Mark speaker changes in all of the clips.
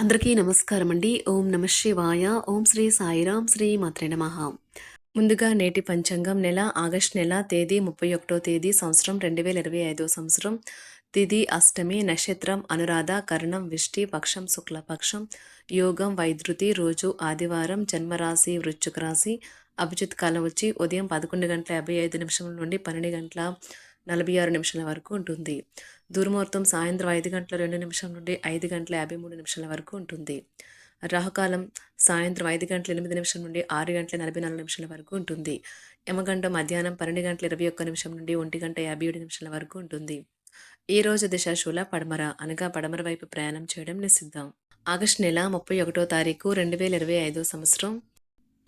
Speaker 1: అందరికీ నమస్కారం అండి ఓం నమ శివాయ. ఓం శ్రీ సాయిరాం శ్రీ మాత్రే నమ. ముందుగా నేటి పంచాంగం నెల ఆగస్ట్ నెల తేదీ ముప్పై ఒకటో తేదీ సంవత్సరం రెండు వేల ఇరవై ఐదో సంవత్సరం. తిథి అష్టమి నక్షత్రం అనురాధ కర్ణం విష్టి పక్షం శుక్లపక్షం యోగం వైద్యుతి రోజు ఆదివారం జన్మరాశి వృశ్చిక రాశి అభిజిత్ కాలం వచ్చి ఉదయం పదకొండు గంటల యాభై ఐదు నిమిషం నుండి పన్నెండు గంటల నలభై ఆరు నిమిషాల వరకు ఉంటుంది. దుర్ముహూర్తం సాయంత్రం ఐదు గంటల రెండు నిమిషం నుండి ఐదు గంటల యాభై మూడు నిమిషాల వరకు ఉంటుంది. రాహుకాలం సాయంత్రం ఐదు గంటల ఎనిమిది నిమిషం నుండి ఆరు గంటల నలభై నాలుగు నిమిషాల వరకు ఉంటుంది. యమగంట మధ్యాహ్నం పన్నెండు గంటల ఇరవై ఒక్క నిమిషం నుండి ఒంటి గంట యాభై ఏడు నిమిషాల వరకు ఉంటుంది. ఈ రోజు దిశాశూల పడమర అనగా పడమర వైపు ప్రయాణం చేయడం నిషిద్ధం. ఆగస్టు నెల ముప్పై ఒకటో తారీఖు రెండు వేల ఇరవై ఐదో సంవత్సరం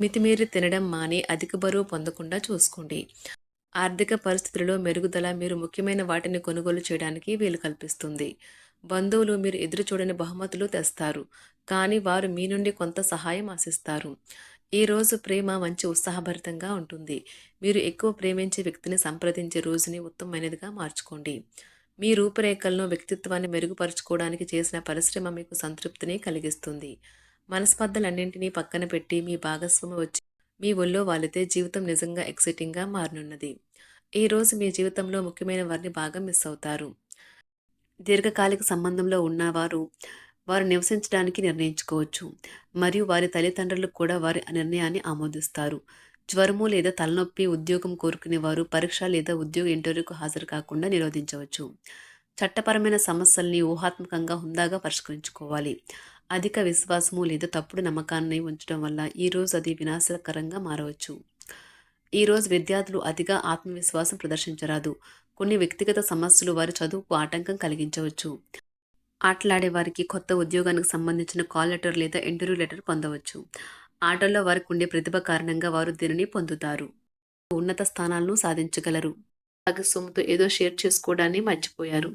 Speaker 1: మితిమీరి తినడం మాని అధిక బరువు పొందకుండా చూసుకోండి. ఆర్థిక పరిస్థితులలో మెరుగుదల మీరు ముఖ్యమైన వాటిని కొనుగోలు చేయడానికి వీలు కల్పిస్తుంది. బంధువులు మీరు ఎదురు చూడని బహుమతులు తెస్తారు. కానీ వారు మీ నుండి కొంత సహాయం ఆశిస్తారు. ఈ రోజు ప్రేమ మంచి ఉత్సాహభరితంగా ఉంటుంది. మీరు ఎక్కువ ప్రేమించే వ్యక్తిని సంప్రదించే రోజుని ఉత్తమమైనదిగా మార్చుకోండి. మీ రూపురేఖలను వ్యక్తిత్వాన్ని మెరుగుపరుచుకోవడానికి చేసిన పరిశ్రమ మీకు సంతృప్తిని కలిగిస్తుంది. మనస్పర్ధలన్నింటినీ పక్కన పెట్టి మీ భాగస్వామి వచ్చి మీ ఒళ్ళో వాలితే జీవితం నిజంగా ఎక్సైటింగ్గా మారనున్నది. ఈరోజు మీ జీవితంలో ముఖ్యమైన వారిని బాగా మిస్ అవుతారు. దీర్ఘకాలిక సంబంధంలో ఉన్నవారు వారు నివసించడానికి నిర్ణయించుకోవచ్చు. మరియు వారి తల్లిదండ్రులు కూడా వారి నిర్ణయాన్ని ఆమోదిస్తారు. జ్వరము లేదా తలనొప్పి ఉద్యోగం కోరుకునే వారు పరీక్ష లేదా ఉద్యోగ ఇంటర్వ్యూకు హాజరు కాకుండా నిరోధించవచ్చు. చట్టపరమైన సమస్యల్ని ఊహాత్మకంగా హుందాగా పరిష్కరించుకోవాలి. అధిక విశ్వాసము లేదా తప్పుడు నమ్మకాన్ని ఉంచడం వల్ల ఈరోజు అది వినాశకరంగా మారవచ్చు. ఈరోజు విద్యార్థులు అతిగా ఆత్మవిశ్వాసం ప్రదర్శించరాదు. కొన్ని వ్యక్తిగత సమస్యలు వారి చదువుకు ఆటంకం కలిగించవచ్చు. ఆటలాడే వారికి కొత్త ఉద్యోగానికి సంబంధించిన కాల్ లెటర్ లేదా ఇంటర్వ్యూ లెటర్ పొందవచ్చు. ఆటల్లో వారికి ఉండే ప్రతిభ కారణంగా వారు దీనిని పొందుతారు. ఉన్నత స్థానాలను సాధించగలరు. భాగస్వామితో ఏదో షేర్ చేసుకోవడాన్ని మర్చిపోయారు.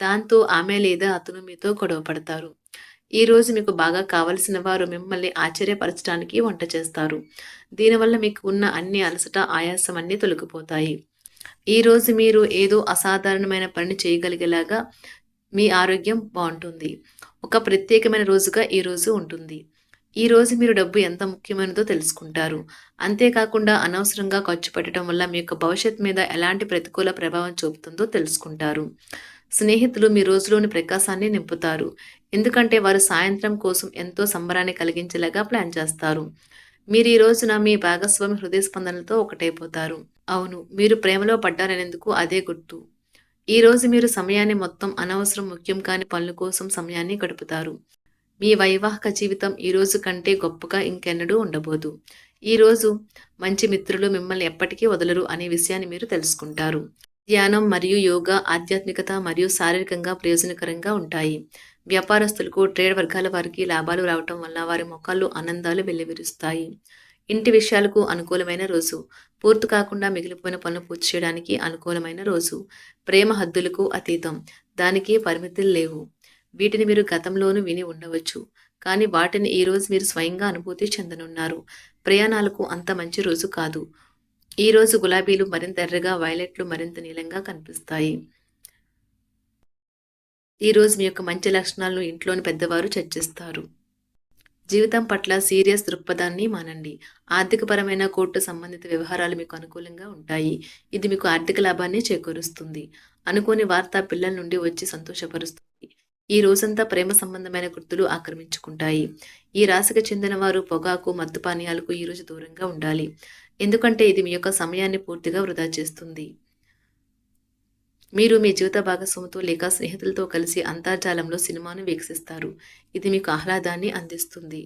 Speaker 1: దాంతో ఆమె లేదా అతను మీతో గొడవ పడతారు. ఈ రోజు మీకు బాగా కావలసిన వారు మిమ్మల్ని ఆశ్చర్యపరచడానికి వంట చేస్తారు. దీనివల్ల మీకు ఉన్న అన్ని అలసట ఆయాసం అన్నీ తొలగిపోతాయి. ఈ రోజు మీరు ఏదో అసాధారణమైన పని చేయగలిగేలాగా మీ ఆరోగ్యం బాగుంటుంది. ఒక ప్రత్యేకమైన రోజుగా ఈ రోజు ఉంటుంది. ఈ రోజు మీరు డబ్బు ఎంత ముఖ్యమైనదో తెలుసుకుంటారు. అంతేకాకుండా అనవసరంగా ఖర్చు పెట్టడం వల్ల మీ యొక్క భవిష్యత్ మీద ఎలాంటి ప్రతికూల ప్రభావం చూపుతుందో తెలుసుకుంటారు. స్నేహితులు మీ రోజులోని ప్రకాశాన్ని నింపుతారు. ఎందుకంటే వారు సాయంత్రం కోసం ఎంతో సంబరాన్ని కలిగించేలాగా ప్లాన్ చేస్తారు. మీరు ఈ రోజున మీ భాగస్వామి హృదయ స్పందనలతో ఒకటైపోతారు. అవును మీరు ప్రేమలో పడ్డారనేందుకు అదే గుర్తు. ఈ రోజు మీరు సమయాన్ని మొత్తం అనవసరం ముఖ్యం కాని పనుల కోసం సమయాన్ని గడుపుతారు. మీ వైవాహిక జీవితం ఈ రోజు కంటే గొప్పగా ఇంకెన్నడూ ఉండబోదు. ఈ రోజు మంచి మిత్రులు మిమ్మల్ని ఎప్పటికీ వదలరు అనే విషయాన్ని మీరు తెలుసుకుంటారు. ధ్యానం మరియు యోగా ఆధ్యాత్మికత మరియు శారీరకంగా ప్రయోజనకరంగా ఉంటాయి. వ్యాపారస్తులకు ట్రేడ్ వర్గాల వారికి లాభాలు రావటం వల్ల వారి మొక్కల్లో ఆనందాలు వెల్లివిరుస్తాయి. ఇంటి విషయాలకు అనుకూలమైన రోజు. పూర్తి కాకుండా మిగిలిపోయిన పనులు పూర్తి చేయడానికి అనుకూలమైన రోజు. ప్రేమ హద్దులకు అతీతం. దానికి పరిమితులు లేవు. వీటిని మీరు గతంలోనూ విని ఉండవచ్చు. కానీ వాటిని ఈరోజు మీరు స్వయంగా అనుభూతి చెందనున్నారు. ప్రయాణాలకు అంత మంచి రోజు కాదు. ఈ రోజు గులాబీలు మరింత ఎర్రగా వైలెట్లు మరింత నీలంగా కనిపిస్తాయి. ఈ రోజు మీ యొక్క మంచి లక్షణాలను ఇంట్లోని పెద్దవారు చర్చిస్తారు. జీవితం పట్ల సీరియస్ దృక్పథాన్ని మానండి. ఆర్థికపరమైన కోర్టు సంబంధిత వ్యవహారాలు మీకు అనుకూలంగా ఉంటాయి. ఇది మీకు ఆర్థిక లాభాన్ని చేకూరుస్తుంది. అనుకోని వార్త పిల్లల నుండి వచ్చి సంతోషపరుస్తుంది. ఈ రోజంతా ప్రేమ సంబంధమైన గుర్తులు ఆక్రమించుకుంటాయి. ఈ రాశికి చెందిన వారు పొగాకు మద్దు పానీయాలకు ఈరోజు దూరంగా ఉండాలి. ఎందుకంటే ఇది మీ యొక్క సమయాన్ని పూర్తిగా వృధా చేస్తుంది. మీరు మీ జీవిత భాగస్వామితో లేక స్నేహితులతో కలిసి అంతర్జాలంలో సినిమాను వీక్షిస్తారు. ఇది మీకు ఆహ్లాదాన్ని అందిస్తుంది.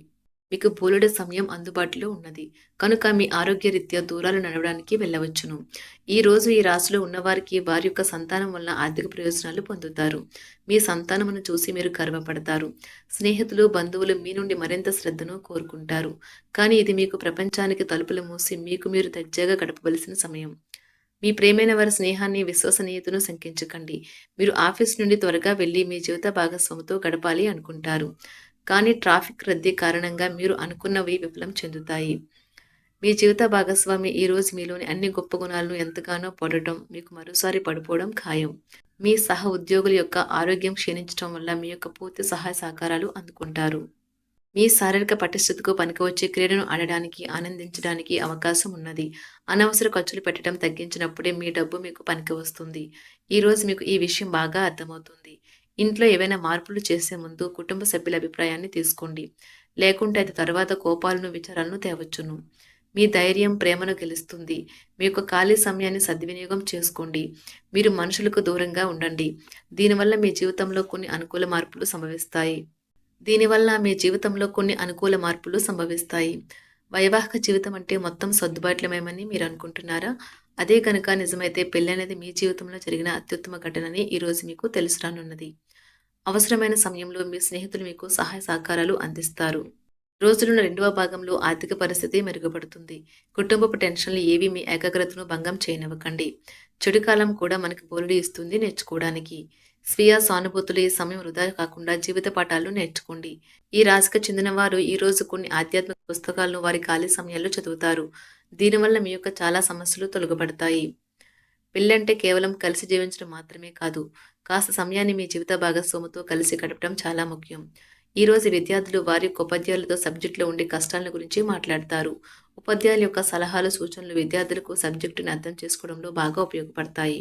Speaker 1: మీకు బోలెడు సమయం అందుబాటులో ఉన్నది. కనుక మీ ఆరోగ్యరీత్యా దూరాలు నడవడానికి వెళ్ళవచ్చును. ఈ రోజు ఈ రాశిలో ఉన్నవారికి వారి యొక్క సంతానం వల్ల ఆర్థిక ప్రయోజనాలు పొందుతారు. మీ సంతానమును చూసి మీరు గర్వపడతారు. స్నేహితులు బంధువులు మీ నుండి మరింత శ్రద్ధను కోరుకుంటారు. కానీ ఇది మీకు ప్రపంచానికి తలుపులు మూసి మీకు మీరు దర్జాగా గడపవలసిన సమయం. మీ ప్రేమైన వారి స్నేహాన్ని విశ్వసనీయతను శంకించకండి. మీరు ఆఫీస్ నుండి త్వరగా వెళ్ళి మీ జీవిత భాగస్వామితో గడపాలి అనుకుంటారు. కానీ ట్రాఫిక్ రద్దీ కారణంగా మీరు అనుకున్నవి విఫలం చెందుతాయి. మీ జీవిత భాగస్వామి ఈ రోజు మీలోని అన్ని గొప్ప గుణాలను ఎంతగానో పొడటం మీకు మరోసారి పడిపోవడం ఖాయం. మీ సహ ఉద్యోగుల యొక్క ఆరోగ్యం క్షీణించడం వల్ల మీ యొక్క పూర్తి సహాయ సహకారాలు అందుకుంటారు. మీ శారీరక పటిష్టతకు పనికివచ్చే క్రీడను ఆడడానికి ఆనందించడానికి అవకాశం ఉన్నది. అనవసర ఖర్చులు పెట్టడం తగ్గించినప్పుడే మీ డబ్బు మీకు పనికి వస్తుంది. ఈరోజు మీకు ఈ విషయం బాగా అర్థమవుతుంది. ఇంట్లో ఏవైనా మార్పులు చేసే ముందు కుటుంబ సభ్యుల అభిప్రాయాన్ని తీసుకోండి. లేకుంటే అది తర్వాత కోపాలను విచారాలను తేవచ్చును. మీ ధైర్యం ప్రేమను గెలుస్తుంది. మీ యొక్క ఖాళీ సమయాన్ని సద్వినియోగం చేసుకోండి. మీరు మనుషులకు దూరంగా ఉండండి. దీనివల్ల మీ జీవితంలో కొన్ని అనుకూల మార్పులు సంభవిస్తాయి. దీనివల్ల మీ జీవితంలో కొన్ని అనుకూల మార్పులు సంభవిస్తాయి. వైవాహిక జీవితం అంటే మొత్తం సర్దుబాట్లమేమని మీరు అనుకుంటున్నారా? అదే కనుక నిజమైతే పెళ్ళి అనేది మీ జీవితంలో జరిగిన అత్యుత్తమ ఘటనని ఈరోజు మీకు తెలుసు రానున్నది అవసరమైన సమయంలో మీ స్నేహితులు మీకు సహాయ సహకారాలు అందిస్తారు. రోజులున్న రెండవ భాగంలో ఆర్థిక పరిస్థితి మెరుగుపడుతుంది. కుటుంబపు టెన్షన్లు ఏవి మీ ఏకాగ్రతను భంగం చేయనివ్వకండి. చెడు కాలం కూడా మనకి బోలుడి ఇస్తుంది నేర్చుకోవడానికి. స్వీయ సానుభూతులు ఈ సమయం వృధా కాకుండా జీవిత పాఠాలు నేర్చుకోండి. ఈ రాశికి చెందిన వారు ఈ రోజు కొన్ని ఆధ్యాత్మిక పుస్తకాలను వారి ఖాళీ సమయాల్లో చదువుతారు. దీనివల్ల మీ యొక్క చాలా సమస్యలు తొలగబడతాయి. పెళ్ళంటే కేవలం కలిసి జీవించడం మాత్రమే కాదు కాస్త సమయాన్ని మీ జీవిత భాగస్వామితో కలిసి గడపడం చాలా ముఖ్యం. ఈరోజు విద్యార్థులు వారి యొక్క ఉపాధ్యాయులతో సబ్జెక్టులో ఉండే కష్టాల గురించి మాట్లాడతారు. ఉపాధ్యాయుల యొక్క సలహాలు సూచనలు విద్యార్థులకు సబ్జెక్టుని అర్థం చేసుకోవడంలో బాగా ఉపయోగపడతాయి.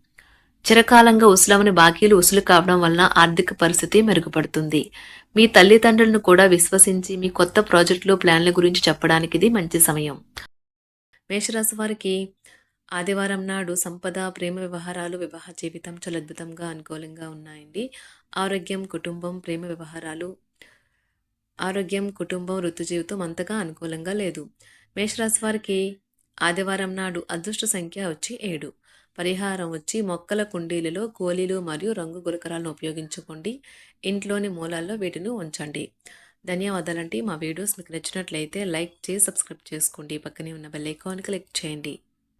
Speaker 1: చిరకాలంగా ఉసులవని బాకీలు ఉసులు కావడం వలన ఆర్థిక పరిస్థితి మెరుగుపడుతుంది. మీ తల్లిదండ్రులను కూడా విశ్వసించి మీ కొత్త ప్రాజెక్టులు ప్లాన్ల గురించి చెప్పడానికి ఇది మంచి సమయం. మేషరాశి వారికి ఆదివారం నాడు సంపద ప్రేమ వ్యవహారాలు వివాహ జీవితం చాలా అద్భుతంగా అనుకూలంగా ఉన్నాయండి. ఆరోగ్యం కుటుంబం ప్రేమ వ్యవహారాలు ఆరోగ్యం కుటుంబం వృత్తి జీవితం అంతగా అనుకూలంగా లేదు. మేషరాశి వారికి ఆదివారం నాడు అదృష్ట సంఖ్య వచ్చి ఏడు. పరిహారం వచ్చి మొక్కల కుండీలలో గోళీలు మరియు రంగు గులకరాలను ఉపయోగించుకోండి. ఇంట్లోని మూలాల్లో వీటిని ఉంచండి. ధన్యవాదాలండి. మా వీడియోస్ మీకు నచ్చినట్లయితే లైక్ చేసి సబ్స్క్రైబ్ చేసుకోండి. పక్కనే ఉన్న బెల్ ఐకాన్ క్లిక్ చేయండి.